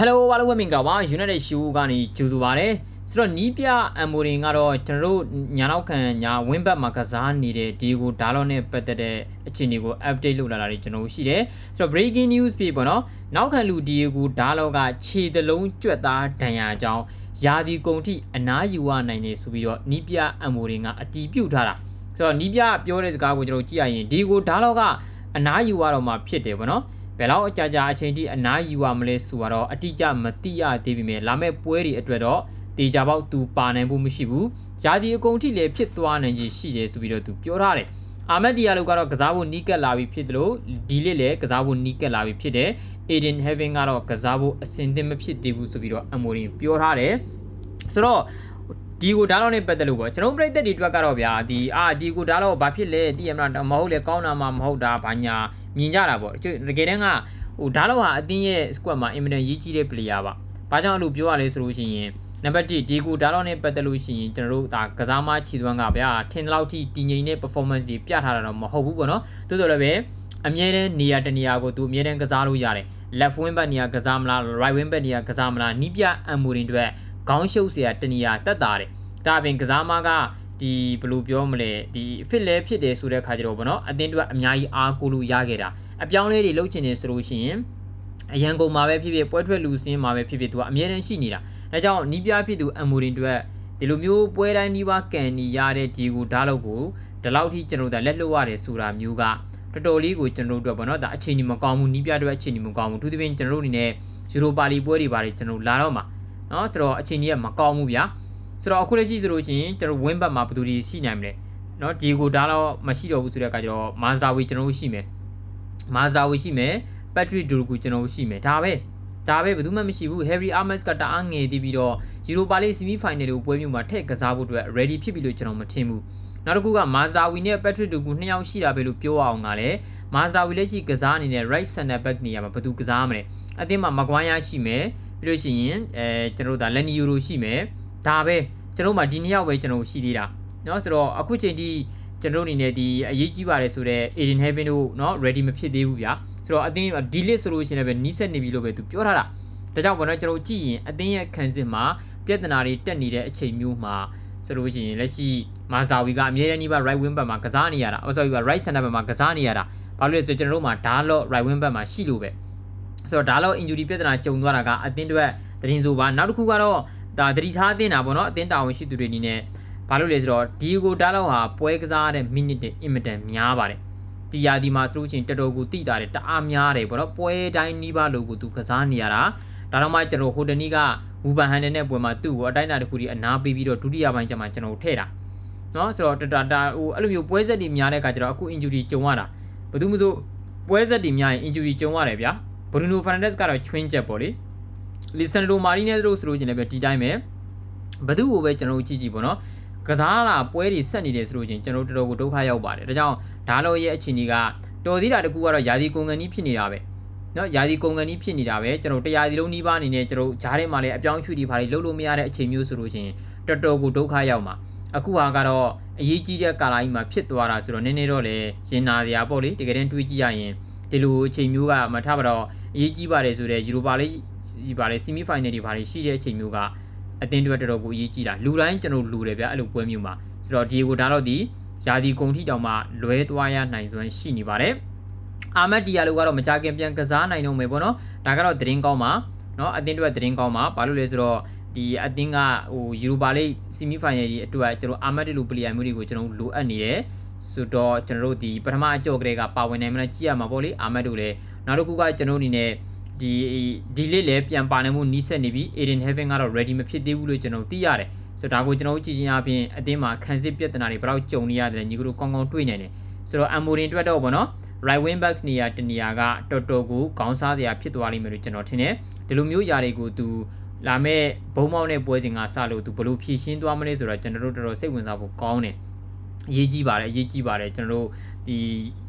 Hello အားလုံးပဲမင်္ဂလာပါ United Show ကနေကြိုဆိုပါရစေဆိုတော့နီးပြအမ်မိုရင်ကတော့ကျွန်တော်တို့ညာနောက်ခံညာဝင်းဘက်မှာကစားနေတဲ့ဒီကိုဒါလောနဲ့ပတ်သက်တဲ့အခြေအနေကို update လုပ်လာတာတွေကျွန်တော်တို့ရှိတယ်ဆိုတော့ breaking news ပြပေါ့နော်နောက်ခံလူဒီကိုဒါလောကခြေတလုံးကြွက်သားဒဏ်ရာအကြောင်းယာဒီကုံထိအနားယူရနိုင်တယ်ဆိုပြီးတော့နီးပြအမ်မိုရင်ကအတီးပြုတ်ထားတာဆိုတော့နီးပြပြောတဲ့စကားကိုကျွန်တော်ကြည့်ရရင်ဒီကိုဒါလောကအနားယူရတော့မှဖြစ်တယ်ပေါ့နော် ဘယ်လောက်အကြာကြာအချိန်ထိအနားယူရမလဲဆိုတော့အတိအကျမသိရသေးပေမဲ့လာမယ့်ပွဲတွေအတွက်တော့တေချာပေါက်သူပါနိုင်ဖို့မရှိဘူး။ယာဒီအကုန်ထိလည်းဖြစ်သွားနိုင်ကြီးရှိတယ်ဆိုပြီးတော့သူပြောထားတယ်။အာမက်ဒီယာလိုကတော့ကစားဖို့နီးကပ်လာပြီဖြစ်တယ်လို့ဒီလစ်လည်းကစားဖို့နီးကပ်လာပြီဖြစ်တယ်။ Aiden Heaven ကတော့ကစားဖို့အဆင်သင့်မဖြစ်သေးဘူးဆိုပြီးတော့အမိုရင်ပြောထားတယ်။ဆိုတော့ ဒီကိုဒါတော့နဲ့ပတ်သက်လို့ပေါ့ကျွန်တော်တို့ပြည်သက်တွေအတွက်ကတော့ဗျာဒီအာဒီကိုဒါတော့ဘာဖြစ်လဲတည်ရမလားမဟုတ်လေကောင်းတာမှမဟုတ်တာဘာညာမြင်ကြတာပေါ့တကယ်တမ်းကဟိုဒါတော့ဟာအတင်းရဲ့ squad မှာအင်မတန်ရေးကြီးတဲ့ player ပါဘာကြောင့်အဲ့လိုပြောရလဲဆိုလို့ရှိရင်နံပါတ်1ဒီကိုဒါတော့နဲ့ပတ်သက်လို့ရှိရင်ကျွန်တော်တို့ဒါကစားမချီသွမ်းကဗျာထင်တဲ့လောက်ထိတည်ငြိမ်တဲ့ performance တွေပြထားတာတော့မဟုတ်ဘူးပေါ့နော်တိုးတော်လည်းပဲအမြဲတမ်းနေရာတနေရာကိုသူအမြဲတမ်းကစားလို့ရတယ် left wing back နေရာကစားမလား right wing back နေရာကစားမလားနီးပြအမ်မူရင်တွေ ခေါင်းရှုပ်เสียတနေရာတက်တာတယ်ဒါအပြင်ကစားမကဒီဘယ်လိုပြောမလဲဒီ fit လဲဖြစ်တယ်ဆိုတဲ့ခါကျတော့ဗောနော်အတင်းတွေအများကြီးအားကိုးလို့ရခဲ့တာအပြောင်းလဲတွေလုပ်ချင်နေဆိုလို့ရှိရင်အရန်ကုန်မှာပဲဖြစ်ဖြစ်ပွဲထွက်လူစင်းမှာပဲဖြစ်ဖြစ်သူကအမြဲတမ်းရှိနေတာဒါကြောင့်နီးပြဖြစ်သူအမ်မူရင်တွေဒီလိုမျိုးပွဲတိုင်းဒီပါကန်နီရတဲ့ဒီကိုဓာတ်လောက်ကိုဒီလောက်ထိကျွန်တော်တို့လက်လွတ်ရတယ်ဆိုတာမျိုးကတော်တော်လေးကိုကျွန်တော်တို့အတွက်ပေါ့နော်ဒါအခြေအနေမကောင်းဘူးနီးပြတွေအခြေအနေမကောင်းဘူးသူသဖြင့်ကျွန်တော်တို့အနေနဲ့ယူရိုပါလီပွဲတွေပါတယ်ကျွန်တော်လာတော့မှာ နော်ဆိုတော့အချိန်ကြီးကမကောင်းဘူးဗျာဆိုတော့အခုလက်ရှိဆိုလို့ရှိရင်ကျွန်တော်ဝင်းဘတ်မှာဘယ်သူတွေရှိနိုင်မလဲနော်ဒီကိုဒါတော့မရှိတော့ဘူးဆိုတဲ့အခါကျတော့မာစတာဝေကျွန်တော်တို့ရှိမယ်မာစတာဝေရှိမယ်ပက်ထရစ်ဒူရကူကျွန်တော်တို့ရှိမယ်ဒါပဲဒါပဲဘယ်သူမှမရှိဘူး Harry Ames ကတအားငယ်သေးပြီးတော့ Europa League semi final ကိုပွဲမျိုးမှာထည့်ကစားဖို့အတွက် ready ဖြစ်ပြီလို့ကျွန်တော်မထင်ဘူးနောက်တစ်ခုက Master Win နဲ့ Patrick Dugu နှစ်ယောက်ရှိတာပဲလို့ပြောအောင်ကလည်း Master Win လက်ရှိကစားနေတဲ့ right center back နေရာမှာဘယ်သူကစားမလဲအသင်းမှာ Maguire ရှိမယ် ပြီးလို့ရှိရင်အဲကျွန်တော်တို့ဒါ Lenny Euro ရှိမယ်ဒါပဲကျွန်တော်မှဒီနှစ်ယောက်ပဲကျွန်တော်ရှိသေးတာเนาะဆိုတော့အခုချိန်ထိကျွန်တော်အနေနဲ့ဒီအရေးကြီးပါတယ်ဆိုတော့ Aiden Heaven တို့เนาะ ready မဖြစ်သေးဘူးဗျာဆိုတော့အသင်းဒီ list ဆိုလို့ရှိရင်လည်းနီးစက်နေပြီလို့ပဲသူပြောထားတာဒါကြောင့်ဘောနော်ကျွန်တော်ကြည့်ရင်အသင်းရဲ့ခံစစ်မှာပြဿနာတွေတက်နေတဲ့အချိန်မျိုးမှာဆိုလို့ရှိရင်လက်ရှိ Master Wii ကအမြဲတမ်းဒီဘက် right wing back မှာကစားနေရတာအော် sorry က right center back မှာကစားနေရတာဘာလို့လဲဆိုတော့ကျွန်တော်တို့မှာ Darlock right wing back မှာရှိလို့ပဲ ဆိုတော့ဒါလောက် injury ပြဿနာကြုံသွားတာကအသင်းအတွက်တရင်ဆိုပါနောက်တစ်ခုကတော့ဒါသတိထားသင့်တာပေါ့နော်အသင်းတာဝန်ရှိသူတွေအနေနဲ့ဘာလို့လဲဆိုတော့ဒီကိုဒါလောက်ဟာပွဲကစားတဲ့ minute တွေ in တန်များပါတယ်ဒီရာဒီမှာဆိုလို့ရှိရင်တော်တော်ကိုတိတာတယ်တအားများတယ်ပေါ့နော်ပွဲတိုင်းနီးပါးလိုကိုသူကစားနေရတာဒါတော့မှကျွန်တော်ဟိုတနေ့ကဝူဘန်ဟန်နဲ့ပွဲမှာသူ့ကိုအတိုင်းအတာတစ်ခုဒီအနာပေးပြီးတော့ဒုတိယပိုင်းကျမှကျွန်တော်ထည့်တာနော်ဆိုတော့တာတာဟိုအဲ့လိုမျိုးပွဲဆက်တွေများတဲ့အခါကျတော့အခု injury ကြုံရတာဘယ်သူမှမဆိုပွဲဆက်တွေများရင် injury ကြုံရတယ်ဗျာ ဘရူနိုဖာနန်ဒက်စ်ကတော့ချွင်းချက်ပေါ့လေလီဆန်ဒရိုမာရီနက်စ်တို့ဆိုလို့ချင်းလည်းပဲဒီတိုင်းပဲဘသူ့ကိုပဲကျွန်တော်ကြည့်ကြည့်ပေါ့နော်ကစားလာပွဲတွေဆက်နေတယ်ဆိုလို့ချင်းကျွန်တော်တော်တော်ကိုဒုက္ခရောက်ပါတယ်ဒါကြောင့်ဒါလောရဲ့အခြေအနေကတော်သေးတာတကူကတော့ယာစီကုန်ကန်ကြီးဖြစ်နေတာပဲနော်ယာစီကုန်ကန်ကြီးဖြစ်နေတာပဲကျွန်တော်တရားစီလုံးနှီးပါအနေနဲ့ကျွန်တော်ဂျားထဲမှာလည်းအပြောင်းရွှေ့တွေဘာတွေလုပ်လို့မရတဲ့အချိန်မျိုးဆိုလို့ချင်းတော်တော်ကိုဒုက္ခရောက်မှာအခုဟာကတော့အရေးကြီးတဲ့ကာလကြီးမှာဖြစ်သွားတာဆိုတော့နည်းနည်းတော့လေရင်နာစရာပေါ့လေတကယ်တမ်းတွေးကြည့်ရရင် ဒီလိုအချိန်မျိုးကမထပါတော့အရေးကြီးပါတယ်ဆိုတော့ယူရိုပါလိဒီပါလေဆီမီဖိုင်နယ်တွေပါလေရှိတဲ့အချိန်မျိုးကအတင်းတွေတော်တော်ကိုအရေးကြီးတာလူတိုင်းကျွန်တော်လူတယ်ဗျအဲ့လိုပွဲမျိုးမှာဆိုတော့ဒီကိုဒါတော့ဒီယာဒီဂုံထိတောင်မှလွဲသွားရနိုင်စွမ်းရှိနေပါတယ်အာမတ်ဒီယာလိုကတော့မကြခင်ပြန်ကစားနိုင်တော့မယ်ပေါ့နော်ဒါကတော့သတင်းကောင်းပါနော်အတင်းတွေသတင်းကောင်းပါဘာလို့လဲဆိုတော့ဒီအတင်းကဟိုယူရိုပါလိဆီမီဖိုင်နယ်ဒီအတွက်ကျွန်တော်အာမတ်ဒီလိုပလေယာမျိုးတွေကိုကျွန်တော်လိုအပ်နေတယ် ဆိုတော့ကျွန်တော်တို့ဒီပထမအကြော့ကလေးကပါဝင်နိုင်မလားကြည့်ရမှာပေါ့လေအာမက်တို့လည်းနောက်တစ်ခုကကျွန်တော်အနေနဲ့ဒီဒီလေးလည်းပြန်ပါနိုင်မှုနီးစက်နေပြီ Aiden Heaven ကတော့ ready မဖြစ်သေးဘူးလို့ကျွန်တော်သိရတယ်ဆိုတော့ဒါကိုကျွန်တော်ကြည့်ချင်းအပြင်အတင်းမှာခံစစ်ပြဿနာတွေဘယ်တော့ကြုံနေရတယ်ညီကတို့ကောင်းကောင်းတွေ့နိုင်တယ်ဆိုတော့ Amorin အတွက်တော့ဗောနော် right wing back နေရာတနေရာကတော်တော်ကိုခေါင်းစားစရာဖြစ်သွားလိမ့်မယ်လို့ကျွန်တော်ထင်တယ်ဒီလိုမျိုးຢာတွေကိုသူလာမဲ့ဘုံမောင်းတဲ့ပွဲစဉ်ကစလို့သူဘလို့ဖြည့်ရှင်းသွားမလဲဆိုတော့ကျွန်တော်တို့တော်တော်စိတ်ဝင်စားဖို့ကောင်းတယ် အရေးကြီးပါတယ်အရေးကြီးပါတယ်ကျွန်တော်တို့ဒီ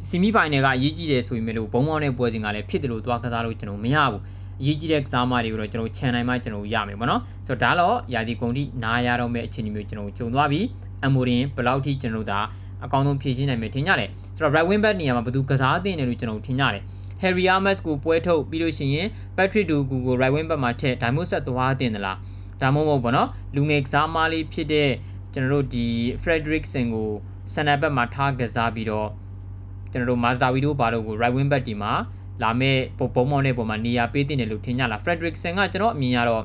ဆီမီဖိုင်နယ်ကအရေးကြီးတယ်ဆိုရင်မလို့ဘုံမောင်းတဲ့ပွဲစဉ်ကလည်းဖြစ်တယ်လို့သွားကစားလို့ကျွန်တော်မရဘူးအရေးကြီးတဲ့ကစားမတွေကိုတော့ကျွန်တော် channel မှာကျွန်တော်ရမယ်ပေါ့နော်ဆိုတော့ဒါတော့ယာဒီကုန်တိနားရတော့မယ့်အခြေအနေမျိုးကျွန်တော်ကြုံသွားပြီအမိုရင်ဘယ်လောက်ထိကျွန်တော်တို့ဒါအကောင်းဆုံးဖြည့်ရှင်းနိုင်မယ်ထင်ကြတယ်ဆိုတော့ right wing back နေရာမှာဘယ်သူကစားသင့်တယ်လို့ကျွန်တော်ထင်ကြတယ် Harry Amos ကိုပွဲထုတ်ပြီးလို့ရှိရင် Patrick Dogu ကို right wing ဘက်မှာထည့်ဒါမှမဟုတ်ဆက်သွားတင်သလားဒါမှမဟုတ်ပေါ့နော်လူငယ်ကစားမလေးဖြစ်တဲ့ ကျွန်တော်တို့ဒီ Frederickson ကိုစနပ်ဘက်မှာထားကစားပြီးတော့ကျွန်တော်တို့ Mazda Video ဘာလို့ကို right wing back ဒီမှာလာမဲ့ပုံပုံမောင်းတဲ့ပုံမှာနေရာပေးတင်တယ်လို့ထင်ကြလား Frederickson ကကျွန်တော်အမြင်ရတော့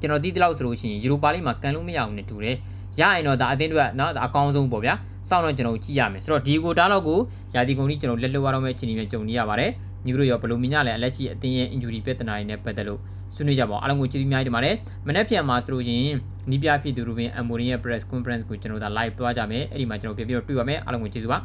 ကျွန်တော်သိတဲ့လောက်ဆိုလို့ရှိရင်ယူရိုပါလိမှာကန်လို့မရအောင်နဲ့တူတယ်ရရင်တော့ဒါအသင်းတွေကနော်ဒါအကောင်းဆုံးပေါ့ဗျာစောင့်တော့ကျွန်တော်ကြည့်ရမယ်ဆိုတော့ဒီကိုတားတော့ကိုယာတီကုန်ကြီးကျွန်တော်လက်လွတ်ရတော့မယ့်အခြေအနေမျိုးကြုံနေရပါတယ် ညီတို့ရောဘယ်လိုမြင်ကြလဲအလက်ရှိအသင်းရဲ့ injury ပြဿနာတွေနဲ့ပတ်သက်လို့ဆွေးနွေးကြပါအောင်အားလုံးကိုကျေးဇူးများတင်ပါတယ်မနေ့ပြန်မှာဆိုလို့ရင်နီးပြဖြစ်သူရူဘင်အမိုရင်ရဲ့ press conference ကိုကျွန်တော်ဒါ live သွားကြမယ်အဲ့ဒီမှာကျွန်တော်ပြန်ပြီးတော့တွေ့ပါမယ်အားလုံးကိုကျေးဇူးပါ